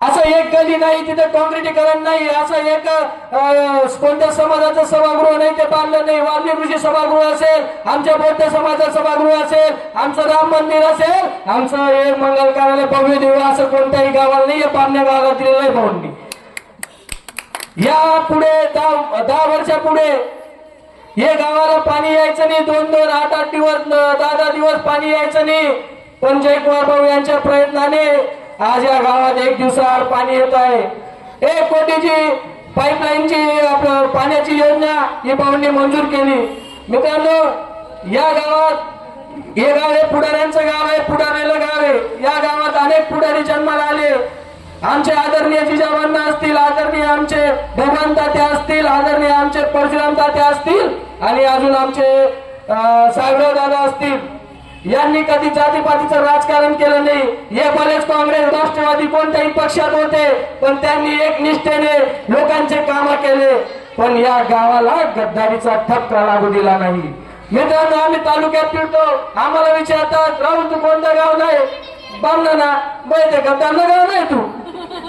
असं एक गली नाही तिथे काँक्रिटीकरण नाही असं एक कोणत्या समाजाचं सभागृह नाही ते बांधलं नाही. वाल्मी कृषी सभागृह असेल आमच्या बौद्ध समाजाचं सभागृह असेल आमचं राम मंदिर असेल आमचं हे मंगल कार्यालय भव्य देव असं कोणत्याही गावाला नाही हे पाण्या गावाला दिलेलं आहे भाऊंनी. या पुढे दहा दहा वर्षा पुढे हे गावाला पाणी यायचं नाही दोन दोन आठ आठ दिवस दहा दहा दिवस पाणी यायचं नाही. पण जयकुमार भाऊ यांच्या प्रयत्नाने आज या गावात एक दिवसावर पाणी येत आहे. एक कोटीची पाईपलाईनची आपलं पाण्याची योजना ही भाऊंनी मंजूर केली. मित्रांनो या गावात हे गाव हे पुढाऱ्यांचं गाव आहे पुढाऱ्याला गाव आहे. या गावात अनेक पुढारी जन्माला आले. आमचे आदरणीय जिजाबांना असतील आदरणीय आमचे भगवान तात्या असतील आदरणीय आमचे परशुराम तात्या असतील आणि अजून आमचे सागरराव दादा असतील. यांनी कधी जातीपातीचं राजकारण केलं नाही. हे बरेच काँग्रेस राष्ट्रवादी कोणत्याही पक्षात होते पण त्यांनी एक निष्ठेने लोकांचे काम केले. पण या गावाला गद्दारीचा ठपका लागू दिला नाही. मित्रांनो आम्ही तालुक्यात फिरतो. आम्हाला विचारतात राहुल तू कोणतं गाव नाही? बांधलं ना. बैठे का? गाव नाही तू.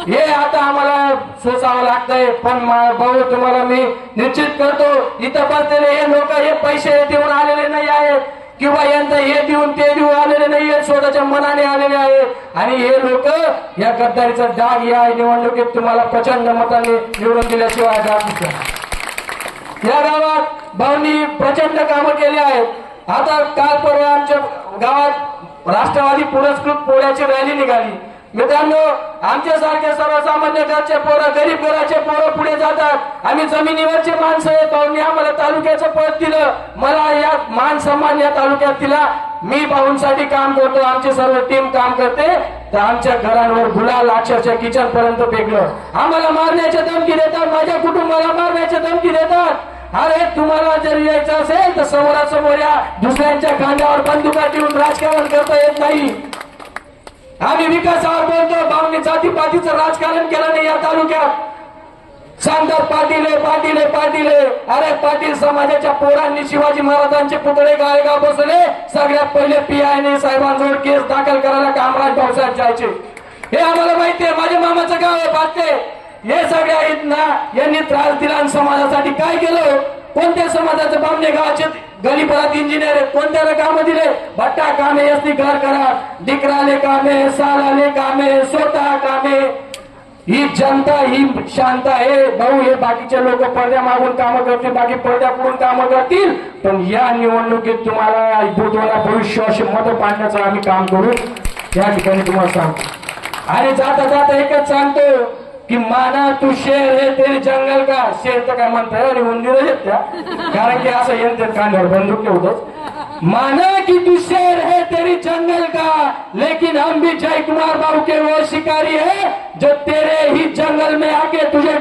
हे आता आम्हाला सोचावं लागतंय पण भाऊ तुम्हाला मी निश्चित करतो. इथं बसलेले हे लोक हे पैसे देऊन आलेले नाही आहेत. किंवा यांचं हे देऊन ते देऊन आलेले नाहीये स्वतःच्या मनाने आलेले आहे. आणि हे लोक या गद्दारीचा डाग या निवडणुकीत तुम्हाला प्रचंड मताने निवडून दिल्याशिवाय डाग या गावात भाऊंनी प्रचंड कामं केली आहेत. आता काल परवा आमच्या गावात राष्ट्रवादी पुरस्कृत पोळ्याची रॅली निघाली. मित्रांनो आमच्यासारखे सर्वसामान्य घरचे पोरं गरीब घराचे पोरं पुढे जातात. आम्ही जमिनीवरचे माणसं आहेत भाऊंनी आम्हाला तालुक्याचं पद दिलं. मला या मान सन्मान या तालुक्यात दिला. मी भाऊंसाठी काम करतो आमची सर्व टीम काम करते. तर आमच्या घरांवर गुलाल अक्षरशः किचन पर्यंत फेकलं. आम्हाला मारण्याची धमकी देतात माझ्या कुटुंबाला मारण्याची धमकी देतात. अरे तुम्हाला जर यायचं असेल तर समोरासमोर या दुसऱ्यांच्या खांद्यावर बंदुका ठेवून राजकारण करता येत नाही. आम्ही विकासावर बोलतो. भावनी जातीपातीचं राजकारण केलं नाही या तालुक्यात. सांगतात पाटील पाटीले पाटील. पाटील आहे. अरे पाटील समाजाच्या पोरांनी शिवाजी महाराजांचे पुतळे गायगाव बसले सगळ्यात पहिले पीआयने साहेबांजवळ केस दाखल करायला कामराज भाऊसाहेब जायचे. हे आम्हाला माहिती आहे. माझ्या मामाचं गाव आहे पाटले हे सगळ्या आहेत ना यांनी त्रास दिला आणि समाजासाठी काय केलं? कोणत्या समाजाचे बामणे गावाचे गरीबरात इंजिनियर आहेत. कोणत्याला कामं दिले? भट्टा कामे असती घर करा. डिकराले कामे सालाले कामे स्वतः कामे. ही जनता ही शांत आहे. भाऊ हे बाकीचे लोक पडद्या मागून कामं करतील बाकी पडद्या पुढून कामं करतील. पण या निवडणुकीत तुम्हाला बुधवाला भविष्य असे मत पाडण्याचं आम्ही काम करू. या ठिकाणी तुम्हाला सांगतो. आणि जाता जाता एकच सांगतो. की माना तू शेर हे तेरी जंगल का? शेर तर काय म्हणताय आणि उंदीर आहेत त्या कारण की असं यांचं कांद्यावर बंदूक ठेवतोच. माना की तू शेर है तेरी जंगल का? लेकिन हम भी जय कुमार बाबू के वो शिकारी है जो तेरे ही जंगल में आके तुझे